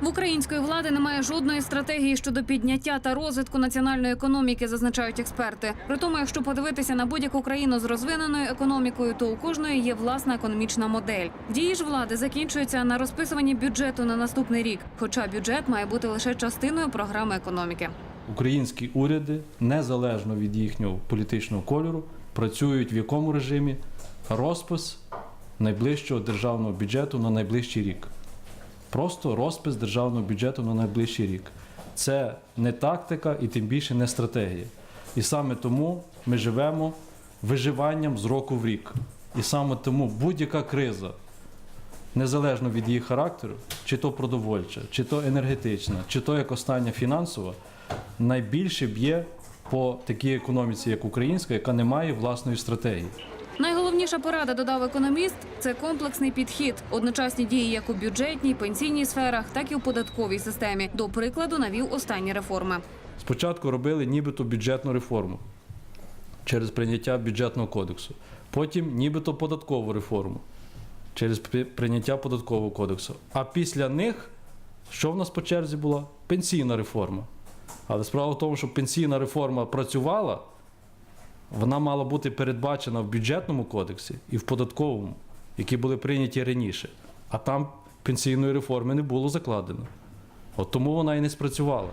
В української влади немає жодної стратегії щодо підняття та розвитку національної економіки, зазначають експерти. При тому, якщо подивитися на будь-яку країну з розвиненою економікою, то у кожної є власна економічна модель. Дії ж влади закінчуються на розписуванні бюджету на наступний рік, хоча бюджет має бути лише частиною програми економіки. Українські уряди, незалежно від їхнього політичного кольору, працюють в якому режимі розпис найближчого державного бюджету на найближчий рік. Просто розпис державного бюджету на найближчий рік. Це не тактика і тим більше не стратегія. І саме тому ми живемо виживанням з року в рік. І саме тому будь-яка криза, незалежно від її характеру, чи то продовольча, чи то енергетична, чи то як остання фінансова, найбільше б'є по такій економіці, як українська, яка не має власної стратегії. Найголовніша порада, додав економіст, це комплексний підхід, одночасні дії як у бюджетній, пенсійній сферах, так і у податковій системі. До прикладу навів останні реформи. Спочатку робили нібито бюджетну реформу через прийняття бюджетного кодексу, потім нібито податкову реформу через прийняття податкового кодексу. А після них, що в нас по черзі була? Пенсійна реформа. Але справа в тому, що пенсійна реформа працювала, вона мала бути передбачена в бюджетному кодексі і в податковому, які були прийняті раніше. А там пенсійної реформи не було закладено. От тому вона і не спрацювала.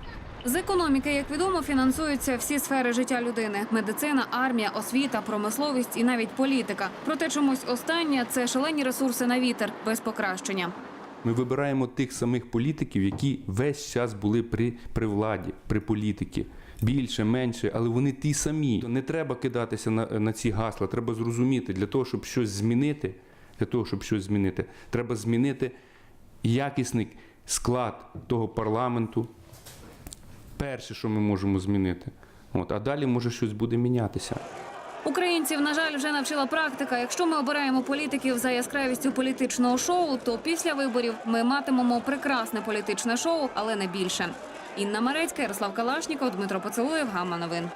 З економіки, як відомо, фінансуються всі сфери життя людини: медицина, армія, освіта, промисловість і навіть політика. Проте чомусь останнє це шалені ресурси на вітер без покращення. Ми вибираємо тих самих політиків, які весь час були при, при владі, при політиці. Більше, менше, але вони ті самі. Не треба кидатися на, на ці гасла. Треба зрозуміти, для того, щоб щось змінити, для того, щоб щось змінити, треба змінити якісний склад того парламенту. Перше, що ми можемо змінити. От, а далі може щось буде мінятися. Українців, на жаль, вже навчила практика. Якщо ми обираємо політиків за яскравістю політичного шоу, то після виборів ми матимемо прекрасне політичне шоу, але не більше. Інна Марецька, Ярослав Калашніков, Дмитро Поцелуєв, Гамма Новин.